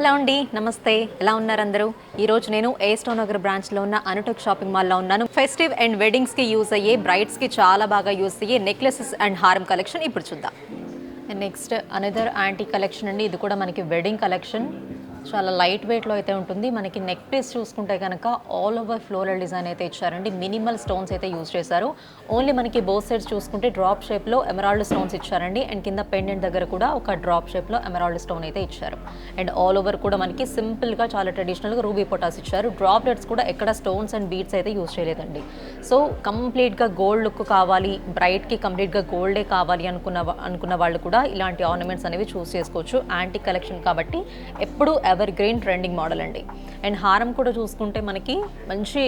Hello అండి నమస్తే. ఎలా ఉన్నారు అందరూ? ఈరోజు నేను ఏ స్టోన్ నగర్ బ్రాంచ్లో ఉన్న అనుటెక్ షాపింగ్ మాల్లో ఉన్నాను. ఫెస్టివ్ అండ్ వెడ్డింగ్స్కి యూస్ అయ్యే బ్రైడ్స్కి చాలా బాగా యూస్ అయ్యే నెక్లెసెస్ అండ్ హారం కలెక్షన్ ఇప్పుడు చూద్దాం. నెక్స్ట్ అనదర్ యాంటీ కలెక్షన్ అండి. ఇది కూడా మనకి వెడ్డింగ్ కలెక్షన్ చాలా లైట్ వెయిట్లో అయితే ఉంటుంది. మనకి నెక్ పీస్ చూసుకుంటే కనుక ఆల్ ఓవర్ ఫ్లోరల్ డిజైన్ అయితే ఇచ్చారండి. మినిమల్ స్టోన్స్ అయితే యూజ్ చేశారు. ఓన్లీ మనకి బోత్ సైడ్స్ చూసుకుంటే డ్రాప్ షేప్లో ఎమరాల్డ్ స్టోన్స్ ఇచ్చారండి. అండ్ కింద పెండెంట్ దగ్గర కూడా ఒక డ్రాప్ షేప్లో ఎమరాల్డ్ స్టోన్ అయితే ఇచ్చారు. అండ్ ఆల్ ఓవర్ కూడా మనకి సింపుల్గా చాలా ట్రెడిషనల్గా రూబీ పొటాస్ ఇచ్చారు. డ్రాప్లెట్స్ కూడా ఎక్కడ స్టోన్స్ అండ్ బీట్స్ అయితే యూజ్ చేయలేదండి. సో కంప్లీట్గా గోల్డ్ లుక్ కావాలి బ్రైట్కి కంప్లీట్గా గోల్డే కావాలి అనుకున్న అనుకున్న వాళ్ళు కూడా ఇలాంటి ఆర్నమెంట్స్ అనేవి చూస్ చేసుకోవచ్చు. యాంటీ కలెక్షన్ కాబట్టి ఎప్పుడు ఎవర్ గ్రీన్ ట్రెండింగ్ మోడల్ అండి. అండ్ హారం కూడా చూసుకుంటే మనకి మంచి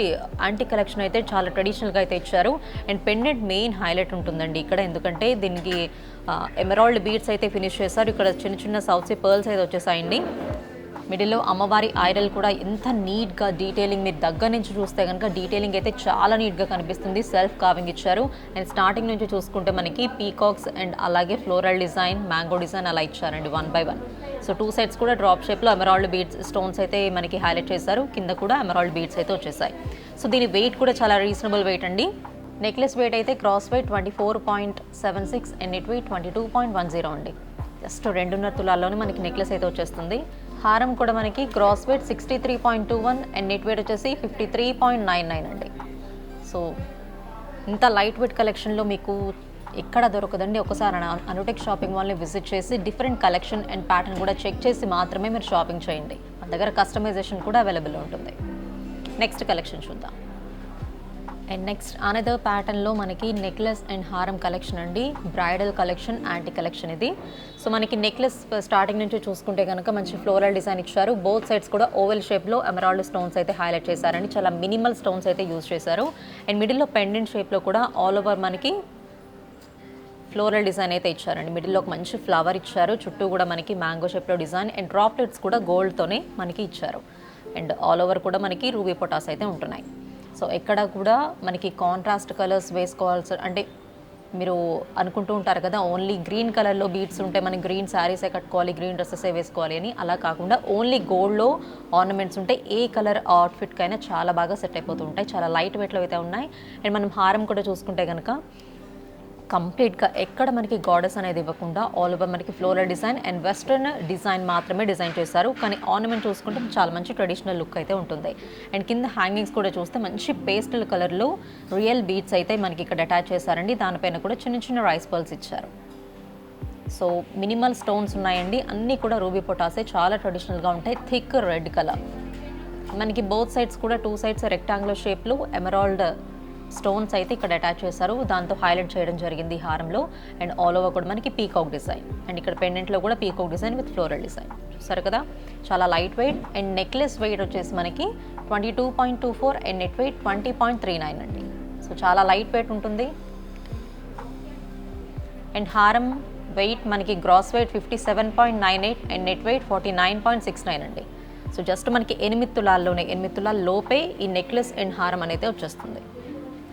యాంటీ కలెక్షన్ అయితే చాలా ట్రెడిషనల్గా అయితే ఇచ్చారు. అండ్ పెండెంట్ మెయిన్ హైలైట్ ఉంటుందండి ఇక్కడ. ఎందుకంటే దీనికి ఎమరాల్డ్ బీడ్స్ అయితే ఫినిష్ చేశారు. ఇక్కడ చిన్న చిన్న సౌత్సీ పర్ల్స్ అయితే వచ్చేసాయండి. మిడిల్లో అమ్మవారి ఐరల్ కూడా ఎంత నీట్గా డీటెయిలింగ్ మీరు దగ్గర నుంచి చూస్తే కనుక డీటెయిలింగ్ అయితే చాలా నీట్గా కనిపిస్తుంది. సెల్ఫ్ కావింగ్ ఇచ్చారు. అండ్ స్టార్టింగ్ నుంచి చూసుకుంటే మనకి పీకాక్స్ అండ్ అలాగే ఫ్లోరల్ డిజైన్ మ్యాంగో డిజైన్ అలా ఇచ్చారండి one by one so two sides కూడా డ్రాప్ షేప్లో ఎమరాల్డ్ బీడ్స్ స్టోన్స్ అయితే మనకి హైలైట్ చేశారు. కింద కూడా ఎమరాల్డ్ బీడ్స్ అయితే వచ్చేసాయి. సో దీని వెయిట్ కూడా చాలా రీజనబుల్ వెయిట్ అండి. నెక్లెస్ వెయిట్ అయితే gross weight twenty four point seven six and net weight twenty two point one zero అండి. జస్ట్ రెండున్నర తులాల్లోనే మనకి నెక్లెస్ అయితే వచ్చేస్తుంది. హారం కూడా మనకి gross weight sixty three point two one and net weight వచ్చేసి fifty three point nine nine అండి. సో ఇంత లైట్ వెయిట్ కలెక్షన్లో మీకు ఎక్కడ దొరకదండి? ఒకసారి అనుటెక్ షాపింగ్ మాల్ని విజిట్ చేసి డిఫరెంట్ కలెక్షన్ అండ్ ప్యాటర్న్ కూడా చెక్ చేసి మాత్రమే మీరు షాపింగ్ చేయండి. మన దగ్గర కస్టమైజేషన్ కూడా అవైలబుల్ ఉంటుంది. నెక్స్ట్ కలెక్షన్ చూద్దాం. అండ్ నెక్స్ట్ అనదర్ ప్యాటర్న్లో మనకి నెక్లెస్ అండ్ హారం కలెక్షన్ అండి. బ్రైడల్ కలెక్షన్ యాంటీ కలెక్షన్ ఇది. సో మనకి నెక్లెస్ స్టార్టింగ్ uh, నుంచి చూసుకుంటే కనుక మంచి ఫ్లోరల్ డిజైన్ ఇచ్చారు. బోత్ సైడ్స్ కూడా ఓవెల్ షేప్లో ఎమరాల్డ్ స్టోన్స్ అయితే హైలైట్ చేశారండి చాలా మినిమల్ స్టోన్స్ అయితే యూజ్ చేశారు. అండ్ మిడిల్లో పెండెంట్ షేప్లో కూడా ఆల్ ఓవర్ మనకి ఫ్లోరల్ డిజైన్ అయితే ఇచ్చారండి. మిడిల్లో ఒక మంచి ఫ్లవర్ ఇచ్చారు. చుట్టూ కూడా మనకి మ్యాంగో షేప్లో డిజైన్ అండ్ డ్రాప్లెట్స్ కూడా గోల్డ్తోనే మనకి ఇచ్చారు. అండ్ ఆల్ ఓవర్ కూడా మనకి రూబీ పొటాస్ అయితే ఉంటున్నాయి. సో ఎక్కడ కూడా మనకి కాంట్రాస్ట్ కలర్స్ వేసుకోవాల్సి అంటే మీరు అనుకుంటూ ఉంటారు కదా ఓన్లీ గ్రీన్ కలర్లో బీట్స్ ఉంటే మనం గ్రీన్ శారీసే కట్టుకోవాలి గ్రీన్ డ్రెస్సెసే వేసుకోవాలి అని. అలా కాకుండా ఓన్లీ గోల్డ్లో ఆర్నమెంట్స్ ఉంటే ఏ కలర్ అవుట్ఫిట్కైనా చాలా బాగా సెట్ అయిపోతూ ఉంటాయి. చాలా లైట్ వెయిట్లో అయితే ఉన్నాయి. అండ్ మనం హారం కూడా చూసుకుంటే కనుక కంప్లీట్గా ఎక్కడ మనకి గాడెస్ అనేది ఇవ్వకుండా ఆల్ ఓవర్ మనకి floral design and western design మాత్రమే డిజైన్ చేశారు. కానీ ఆర్నమెంట్ చూసుకుంటే చాలా మంచి ట్రెడిషనల్ లుక్ అయితే ఉంటుంది. అండ్ కింద హ్యాంగింగ్స్ కూడా చూస్తే మంచి పేస్టల్ కలర్లో రియల్ బీట్స్ అయితే మనకి ఇక్కడ అటాచ్ చేశారండి. దానిపైన కూడా చిన్న చిన్న రైస్ పర్ల్స్ ఇచ్చారు. సో మినిమల్ స్టోన్స్ ఉన్నాయండి. అన్నీ కూడా రూబీ పొటాసే చాలా ట్రెడిషనల్గా ఉంటాయి. Thick red colour. మనకి బోత్ సైడ్స్ కూడా టూ సైడ్స్ రెక్టాంగులర్ షేప్లో ఎమరాల్డ్ స్టోన్స్ అయితే ఇక్కడ అటాచ్ చేశారు. దాంతో హైలైట్ చేయడం జరిగింది ఈ హారంలో. అండ్ ఆల్ ఓవర్ కూడా మనకి పీకాక్ డిజైన్. అండ్ ఇక్కడ పెండెంట్లో కూడా peacock design with floral design. చూసారు కదా? చాలా light weight and necklace weight వచ్చేసి మనకి twenty two point two four and net weight twenty point three nine అండి. సో చాలా లైట్ వెయిట్ ఉంటుంది. అండ్ హారం వెయిట్ మనకి gross weight fifty seven point nine eight and net weight forty nine point six nine అండి. So just మనకి ఎనిమిది తులాల్లోనే ఎనిమిది తులాల లోపే ఈ నెక్లెస్ అండ్ హారం అనేది వచ్చేస్తుంది.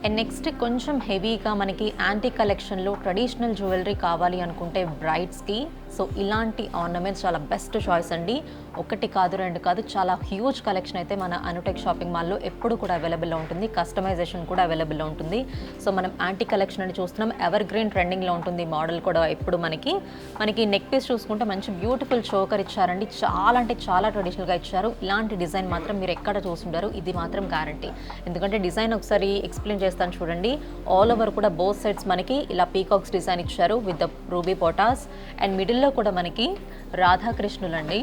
అండ్ నెక్స్ట్ కొంచెం హెవీగా మనకి యాంటీ కలెక్షన్లో ట్రెడిషనల్ జ్యువెలరీ కావాలి అనుకుంటే బ్రైడ్స్కి సో ఇలాంటి ఆర్నమెంట్స్ చాలా బెస్ట్ చాయిస్ అండి. ఒకటి కాదు రెండు కాదు చాలా హ్యూజ్ కలెక్షన్ అయితే మన అనుటెక్ షాపింగ్ మాల్లో ఎప్పుడు కూడా అవైలబుల్లో ఉంటుంది. కస్టమైజేషన్ కూడా అవైలబుల్లో ఉంటుంది. సో మనం యాంటీ కలెక్షన్ అని చూస్తున్నాం. ఎవర్ గ్రీన్ ట్రెండింగ్లో ఉంటుంది మోడల్ కూడా ఎప్పుడు మనకి. మనకి నెక్ పీస్ చూసుకుంటే మంచి బ్యూటిఫుల్ చోకర్ ఇచ్చారండి. చాలా అంటే చాలా ట్రెడిషనల్గా ఇచ్చారు. ఇలాంటి డిజైన్ మాత్రం మీరు ఎక్కడ చూసుంటారు? ఇది మాత్రం గ్యారంటీ ఎందుకంటే డిజైన్ ఒకసారి ఎక్స్ప్లెయిన్ చేస్తాను చూడండి. ఆల్ ఓవర్ కూడా బోత్ సైడ్స్ మనకి ఇలా పీకాక్స్ డిజైన్ ఇచ్చారు విత్ ద రూబీ పోటాస్ అండ్ మిడిల్లో కూడా మనకి రాధాకృష్ణులండి.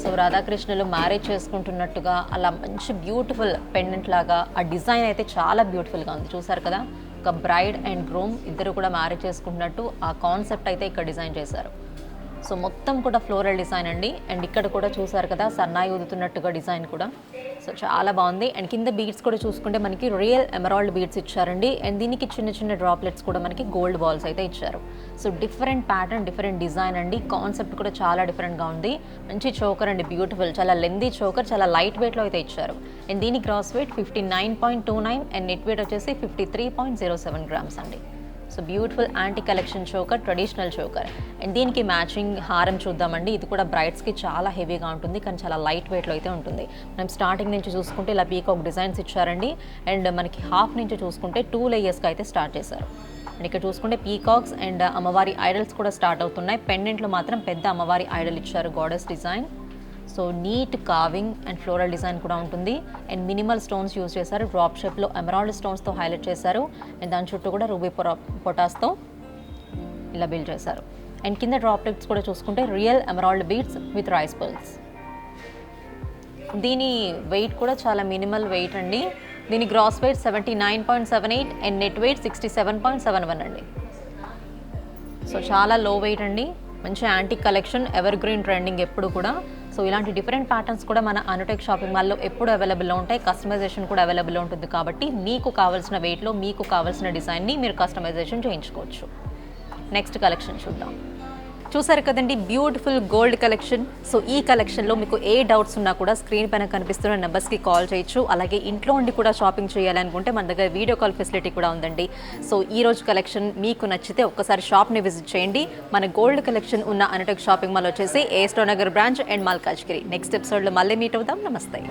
సో రాధాకృష్ణులు మ్యారేజ్ చేసుకుంటున్నట్టుగా అలా మంచి బ్యూటిఫుల్ పెండెంట్ లాగా ఆ డిజైన్ అయితే చాలా బ్యూటిఫుల్గా ఉంది. చూసారు కదా? ఒక బ్రైడ్ అండ్ గ్రూమ్ ఇద్దరు కూడా మ్యారేజ్ చేసుకుంటున్నట్టు ఆ కాన్సెప్ట్ అయితే ఇక్కడ డిజైన్ చేశారు. సో మొత్తం కూడా ఫ్లోరల్ డిజైన్ అండి. అండ్ ఇక్కడ కూడా చూసారు కదా సన్నాయి ఊదుతున్నట్టుగా డిజైన్ కూడా. సో చాలా బాగుంది. అండ్ కింద బీడ్స్ కూడా చూసుకుంటే మనకి రియల్ ఎమరాల్డ్ బీడ్స్ ఇచ్చారండి. అండ్ దీనికి చిన్న చిన్న డ్రాప్లెట్స్ కూడా మనకి గోల్డ్ బాల్స్ అయితే ఇచ్చారు. So different pattern different design అండి. కాన్సెప్ట్ కూడా చాలా డిఫరెంట్గా ఉంది. మంచి చోకర్ అండి బ్యూటిఫుల్. చాలా లెందీ చోకర్ చాలా లైట్ వెయిట్లో అయితే ఇచ్చారు. అండ్ దీని gross weight fifty nine point two nine and net weight వచ్చేసి fifty three point zero seven grams అండి. So beautiful antique collection choker traditional choker and దీనికి మ్యాచింగ్ హారం చూద్దామండి. ఇది కూడా బ్రైడ్స్కి చాలా హెవీగా ఉంటుంది. కానీ చాలా లైట్ వెయిట్లో అయితే ఉంటుంది. మనం స్టార్టింగ్ నుంచి చూసుకుంటే ఇలా పీకాక్ డిజైన్స్ ఇచ్చారండి. అండ్ మనకి హాఫ్ నుంచి చూసుకుంటే టూ లేయర్స్కి అయితే స్టార్ట్ చేశారు. అండ్ ఇక్కడ చూసుకుంటే పీకాక్స్ అండ్ అమ్మవారి ఐడల్స్ కూడా స్టార్ట్ అవుతున్నాయి. పెండెంట్లో మాత్రం పెద్ద అమ్మవారి ఐడల్ ఇచ్చారు goddess design so neat carving and floral design కూడా ఉంటుంది. అండ్ మినిమల్ స్టోన్స్ యూజ్ చేశారు. డ్రాప్ షేప్లో ఎమరాల్డ్ స్టోన్స్తో హైలైట్ చేశారు. అండ్ దాని చుట్టూ కూడా రూబీ పొటాస్తో ఇలా బిల్డ్ చేశారు. అండ్ కింద డ్రాప్ టిప్స్ కూడా చూసుకుంటే real emerald beads with rice pearls దీని వెయిట్ కూడా చాలా మినిమల్ వెయిట్ అండి. దీని gross weight seventy nine point seven eight and net weight sixty seven point seven one అండి. సో చాలా లో వెయిట్ అండి. మంచి antique collection evergreen trending ఎప్పుడు కూడా. సో ఇలాంటి డిఫరెంట్ ప్యాటర్న్స్ కూడా మన అనుటెక్ షాపింగ్ మాల్లో ఎప్పుడు అవైలబుల్లో ఉంటాయి. కస్టమైజేషన్ కూడా అవైలబుల్ ఉంటుంది కాబట్టి మీకు కావాల్సిన వెయిట్లో మీకు కావాల్సిన డిజైన్ని మీరు కస్టమైజేషన్ చేయించుకోవచ్చు. నెక్స్ట్ కలెక్షన్ చూద్దాం. చూసారు కదండి బ్యూటిఫుల్ గోల్డ్ కలెక్షన్ సో ఈ కలెక్షన్లో మీకు ఏ డౌట్స్ ఉన్నా కూడా స్క్రీన్ పైన కనిపిస్తున్న నెంబర్స్కి కాల్ చేయొచ్చు. అలాగే ఇంట్లో ఉండి కూడా షాపింగ్ చేయాలనుకుంటే మన దగ్గర వీడియో కాల్ ఫెసిలిటీ కూడా ఉందండి. సో ఈ రోజు కలెక్షన్ మీకు నచ్చితే ఒక్కసారి షాప్ని విజిట్ చేయండి. మన గోల్డ్ కలెక్షన్ ఉన్న అనటక్ షాపింగ్ మాల్ వచ్చేసి ఏస్టో నగర్ బ్రాంచ్ అండ్ మల్కాజ్గిరి నెక్స్ట్ ఎపిసోడ్లో మళ్ళీ మీట్ అవుదాం. నమస్తే.